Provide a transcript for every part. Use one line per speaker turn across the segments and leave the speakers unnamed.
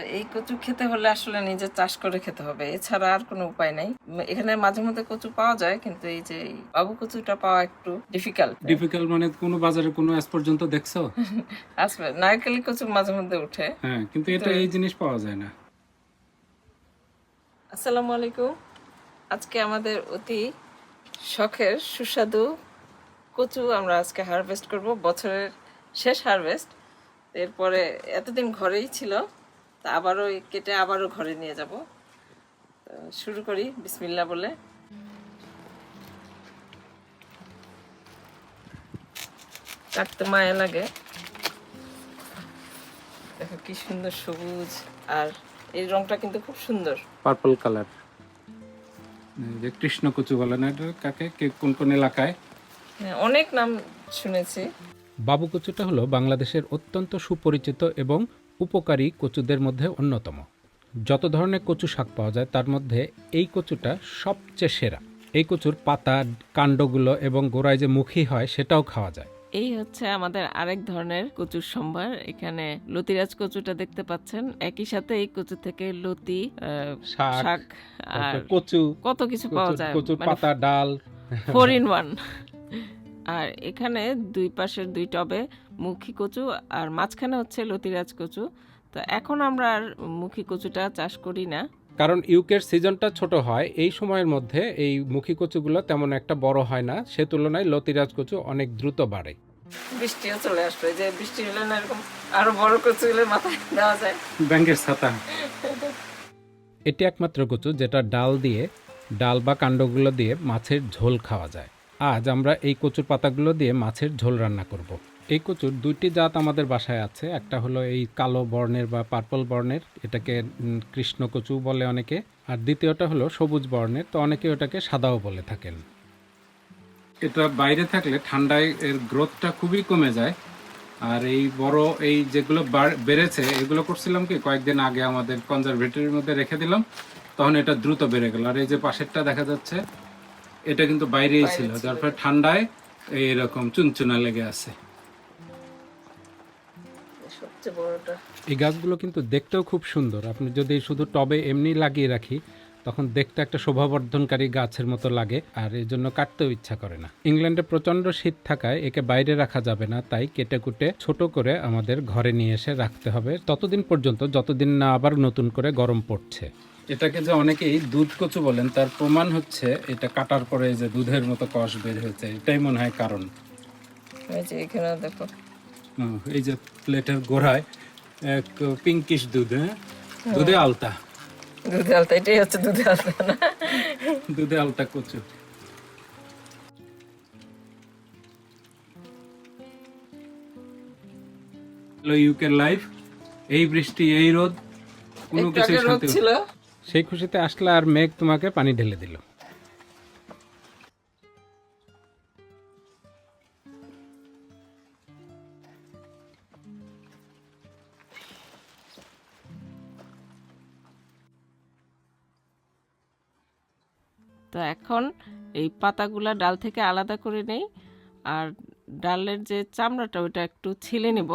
তো এই কচু খেতে হলে আসলে নিজে চাষ করে খেতে হবে। এছাড়া আর কোনো উপায় নাই। এখানে মাঝে মধ্যে কচু পাওয়া যায় কিন্তু এই যে বাবু কচুটা পাওয়া একটু ডিফিকাল্ট
ডিফিকাল্ট মানে কোনো বাজারে কোনো আজ পর্যন্ত দেখছ?
আসবে নারকেলি কচু মাঝে মধ্যে উঠে
হ্যাঁ কিন্তু এটা এই জিনিস পাওয়া যায় না।
আসসালামু আলাইকুম। আজকে আমাদের অতি শখের সুস্বাদু কচু আমরা আজকে হারভেস্ট করব। বছরের শেষ হারভেস্ট এরপরে এতদিন ঘরেই ছিল। তা আবারও কেটে আবারও ঘরে নিয়ে যাব। শুরু করি বিসমিল্লা বলে। কাটতে মায়া লাগে। দেখো কি সুন্দর সবুজ আর এই রংটা কিন্তু খুব সুন্দর।
পার্পল কালার যে কৃষ্ণ কচু বলে না এটা কাকে? কে কোন কোন এলাকায়?
হ্যাঁ, অনেক নাম শুনেছি।
বাবু কচুটা হলো বাংলাদেশের অত্যন্ত সুপরিচিত এবং উপকারী কচুদের মধ্যে অন্যতম। যত ধরনের কচু শাক পাওয়া যায় তার মধ্যে এই কচুটা সবচেয়ে সেরা। এই কচুর পাতা কাণ্ডগুলো এবং গোড়ায় যে মুখী হয় সেটাও খাওয়া যায়।
এই হচ্ছে আমাদের আরেক ধরনের কচুর সম্ভার। এখানে লতিরাজ কচুটা দেখতে পাচ্ছেন। একই সাথে এই কচু থেকে লতি
শাক
আর
কচু
কত কিছু পাওয়া যায়
কচুর
মানে
পাতা ডাল।
Four in one. আর এখানে দুই পাশের দুই টবে মুখী কচু আর মাঝখানে হচ্ছে লতিরাজ কচু। তো এখন আমরা আর মুখী কচুটা চাষ করি না।
কারণ ইউকের সিজনটা ছোট হয় এই সময়ের মধ্যে এই মুখী কচুগুলো তেমন একটা বড় হয় না। সে তুলনায় লতিরাজ কচু অনেক দ্রুত বাড়ে।
বৃষ্টিও চলে আসবে যে বৃষ্টি হলে না এরকম আরও বড় কচু হলে মাথায় দেওয়া যায়।
ব্যাংকের ছাতা।
এটি একমাত্র কচু যেটা ডাল দিয়ে ডাল বা কাণ্ডগুলো দিয়ে মাছের ঝোল খাওয়া যায়। আজ আমরা এই কচুর পাতাগুলো দিয়ে মাছের ঝোল রান্না করব। এই কচুর দুইটি জাত আমাদের বাসায় আছে। একটা হলো এই কালো বর্ণের বা পার্পল বর্ণের, এটাকে কৃষ্ণ কচু বলে অনেকে। আর দ্বিতীয়টা হলো সবুজ বর্ণের, তো অনেকে ওটাকে সাদাও বলে থাকেন।
এটা বাইরে থাকলে ঠান্ডায় এর গ্রোথটা খুবই কমে যায়। আর এই বড়, এই যেগুলো বেড়েছে, এগুলো করছিলাম কি, কয়েকদিন আগে আমাদের কনজারভেটরির মধ্যে রেখে দিলাম। তখন এটা দ্রুত বেড়ে গেল। আর এই যে পাশেরটা দেখা যাচ্ছে এটা কিন্তু বাইরেই ছিল যার ফলে ঠান্ডায় এইরকম চুনচুনা লেগে আছে।
এই গাছগুলো কিন্তু দেখতেও খুব সুন্দর। আপনি যদি শুধু টবে এমনি লাগিয়ে রাখি তখন দেখতে একটা শোভাবর্ধনকারী গাছের মতো লাগে আর এই জন্য কাটতেও ইচ্ছা করে না। ইংল্যান্ডে প্রচণ্ড শীত থাকায় একে বাইরে রাখা যাবে না তাই কেটে কুটে ছোট করে আমাদের ঘরে নিয়ে এসে রাখতে হবে। ততদিন পর্যন্ত যতদিন না আবার নতুন করে গরম পড়ছে।
এটাকে যে অনেকেই দুধ কচু বলেন তার প্রমাণ হচ্ছে এটা কাটার পরে যে দুধের মতো কষ বের হয়েছে এটাই মনে হয় কারণ।
এই যে এখানে দেখো।
এই যে প্লেটের গোড়ায় এক পিঙ্কিশ দুধ হ্যাঁ? দুধে আলতা।
দুধে আলতা এটাই হচ্ছে দুধে আলতা না?
দুধে আলতা কচু। হ্যালো ইউকের লাইফ এই বৃষ্টি এই রোদ কোনো কিছু
ছিল।
সেই খুশিতে আসলে আর মেঘ তোমাকে পানি ঢেলে দিল।
তো এখন এই পাতাগুলা ডাল থেকে আলাদা করে নেই, আর ডালের যে চামড়াটা, ওটা একটু ছিলে নিব।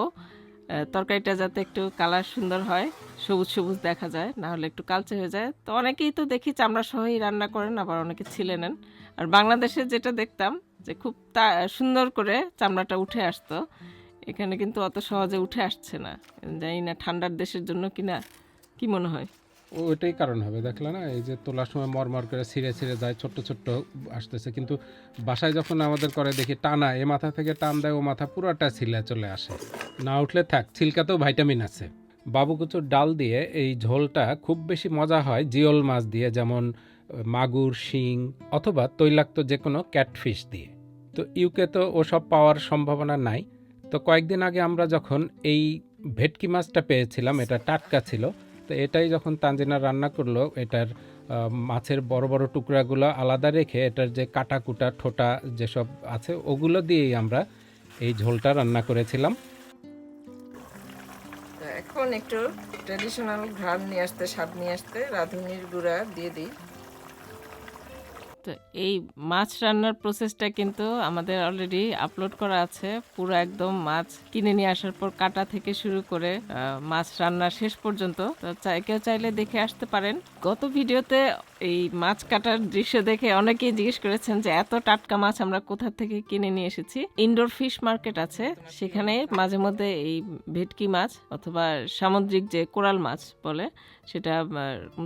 তরকারিটা যাতে একটু কালার সুন্দর হয়, সবুজ সবুজ দেখা যায়, না হলে একটু কালচে হয়ে যায়। তো অনেকেই তো দেখি চামড়া সহই রান্না করেন, আবার অনেকে ছিলে নেন আর বাংলাদেশে যেটা দেখতাম যে খুব তা, সুন্দর করে চামড়াটা উঠে আসতো। এখানে কিন্তু অত সহজে উঠে আসছে না। জানি না ঠান্ডার দেশের জন্য কিনা, কি মনে হয়?
ওইটাই কারণ হবে। দেখলে না, এই যে তোলার সময় মরমর করে ছিঁড়ে ছিঁড়ে যায়, ছোট্ট ছোট্ট আসতেছে। কিন্তু বাসায় যখন আমাদের করে দেখি টানা, এ মাথা থেকে টান দেয়, ও মাথা পুরোটা ছিলে চলে আসে। না উঠলে থাক, ছিলকাতেও ভাইটামিন আছে। বাবুকুচুর ডাল দিয়ে এই ঝোলটা খুব বেশি মজা হয় জিওল মাছ দিয়ে, যেমন, মাগুর, শিং, অথবা তৈলাক্ত যে কোনো ক্যাটফিশ দিয়ে। তো ইউকে তো ওসব পাওয়ার সম্ভাবনা নাই। তো কয়েকদিন আগে আমরা যখন এই ভেটকি মাছটা পেয়েছিলাম, এটা টাটকা ছিল তো এটাই যখন তানজিনা রান্না করল, এটার মাছের বড় বড় টুকরাগুলো আলাদা রেখে এটার যে কাটা কুটা ঠোঁটা যেসব আছে, ওগুলো দিয়েই আমরা এই ঝোলটা রান্না করেছিলাম।
এখন একটু ট্রেডিশনাল ঘ্রাণ নিয়ে আসতে, স্বাদ নিয়ে আসতে রাঁধুনির গুঁড়া দিয়ে দিই। তো এই মাছ রান্নার প্রসেসটা কিন্তু আমাদের অলরেডি আপলোড করা আছে। পুরো একদম মাছ কিনে নিয়ে আসার পর কাটা থেকে শুরু করে মাছ রান্না শেষ পর্যন্ত। তো কেউ চাইলে দেখে আসতে পারেন। গত ভিডিওতে এই মাছ কাটার দৃশ্য দেখে অনেকেই জিজ্ঞেস করেছেন যে এত টাটকা মাছ আমরা কোথা থেকে কিনে নিয়ে এসেছি। ইনডোর ফিশ মার্কেট আছে। সেখানে মাঝে মধ্যে এই ভেটকি মাছ অথবা সামুদ্রিক যে কোরাল মাছ বলে সেটা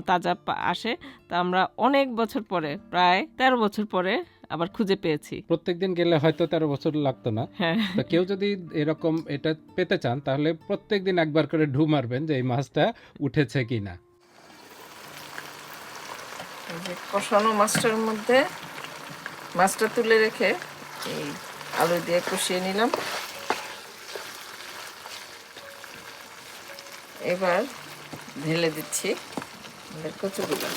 তাজা আসে। তা আমরা অনেক বছর পরে প্রায় তেরো বছর পরে আবার খুঁজে পেয়েছি।
প্রত্যেকদিন গেলে হয়তো তেরো বছর লাগতো না।
হ্যাঁ।
তো কেউ যদি এরকম এটা পেতে চান তাহলে প্রত্যেকদিন একবার করে ঢু মারবেন যে এই মাছটা উঠেছে কিনা।
যে কষানো মাছটার মধ্যে মাছটা তুলে রেখে এই আলু দিয়ে কষিয়ে নিলাম। এবার ঢেলে দিচ্ছি কচুগুলো।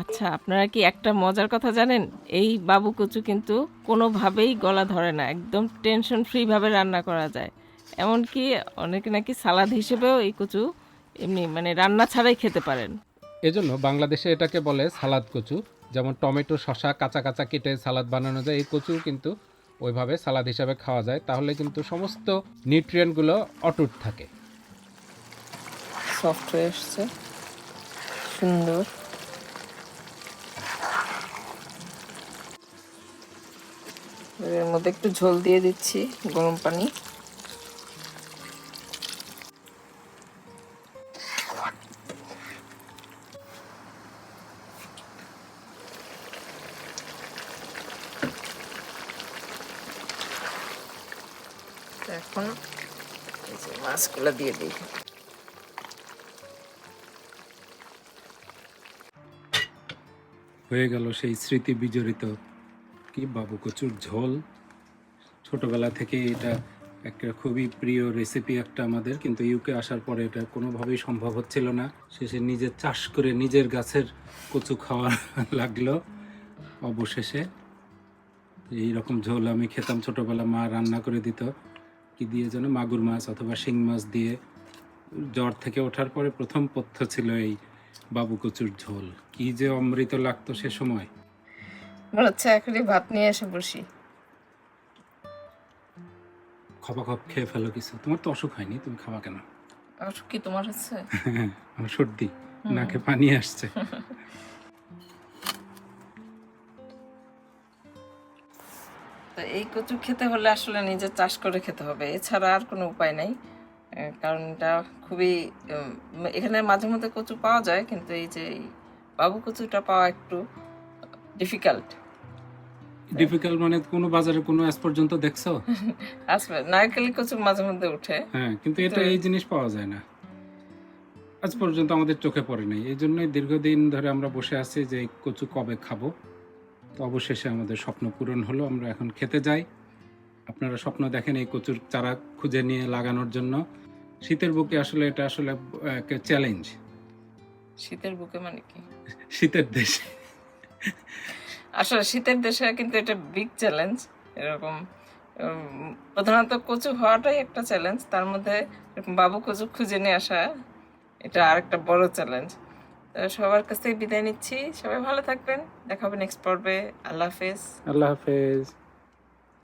আচ্ছা আপনারা কি একটা মজার কথা জানেন? এই বাবু কচু কিন্তু কোনোভাবেই গলা ধরে না, একদম টেনশন ফ্রিভাবে রান্না করা যায়। এমনকি অনেকে নাকি সালাদ হিসেবেও এই কচু এমনি মানে রান্না ছাড়াই খেতে পারেন।
এজন্য বাংলাদেশে এটাকে বলে সালাদ কচু। যেমন টমেটো শসা কাঁচা কাঁচা কেটে সালাদ বানানো যায় এই কচু কিন্তু ওইভাবে সালাদ হিসাবে খাওয়া যায়। তাহলে কিন্তু সমস্ত নিউট্রিয়েন্টগুলো অটুট থাকে।
সফট হয়ে এসছে। সুন্দর। এর মধ্যে একটু ঝোল দিয়ে দিচ্ছি গরম পানি। এখন মাছগুলো দিয়ে দিই।
হয়ে গেল সেই স্মৃতি বিজড়িত। কি বাবু কচুর ঝোল। ছোটবেলা থেকে এটা একটা খুবই প্রিয় রেসিপি একটা আমাদের, কিন্তু ইউকে আসার পরে এটা কোনোভাবেই সম্ভব হচ্ছিল না। শেষে নিজে চাষ করে নিজের গাছের কচু খাওয়া লাগল অবশেষে। এই রকম ঝোল আমি খেতাম ছোটবেলা মা রান্না করে দিত। কি দিয়ে যেন মাগুর মাছ অথবা শিং মাছ দিয়ে জ্বর থেকে ওঠার পরে প্রথম পথ্য ছিল এই বাবু কচুর ঝোল। কি যে অমৃত লাগতো সে সময়।
মনে হচ্ছে এখনই ভাত নিয়ে এসে বসি।
খপা খপ খেয়ে ফেলো কিছু। তোমার তো অসুখ হয়নি তুমি খাওয়া কেন?
আর কি তোমার হচ্ছে?
আমার সর্দি। নাকে পানি আসছে।
তো এই কচু খেতে হলে আসলে নিজে চাষ করে খেতে হবে। এছাড়া আর কোনো উপায় নাই। কারণ এটা খুবই এখানে মাঝে মধ্যে কচু পাওয়া যায় কিন্তু এই যে বাবু কচুটা পাওয়া একটু ডিফিকাল্ট
ডিফিকাল্ট মানে কোনো বাজারে কোনো আজ পর্যন্ত দেখছ?
আসলে নারকেলি কচু মাঝে মধ্যে উঠে।
হ্যাঁ কিন্তু এটা এই জিনিস পাওয়া যায় না। আজ পর্যন্ত আমাদের চোখে পড়ে নাই। এই জন্যই দীর্ঘদিন ধরে আমরা বসে আছি যে কচু কবে খাব। তো অবশেষে আমাদের স্বপ্ন পূরণ হলো আমরা এখন খেতে যাই। আপনারা স্বপ্ন দেখেন এই কচুর চারা খুঁজে নিয়ে লাগানোর জন্য। শীতের বুকে আসলে এটা আসলে একটা চ্যালেঞ্জ
শীতের বুকে মানে কি?
শীতের দেশে।
আসলে শীতের দেশে কিন্তু এটা বিগ চ্যালেঞ্জ এরকম প্রধানত কচু হওয়াটাই একটা চ্যালেঞ্জ তার মধ্যে বাবু কচু খুঁজে নিয়ে আসা এটা আরেকটা বড় চ্যালেঞ্জ সবার কাছে বিদায় নিচ্ছি। সবাই ভালো থাকবেন। দেখা হবে নেক্সট পর্বে। আল্লাহ হাফেজ।
আল্লাহ হাফেজ।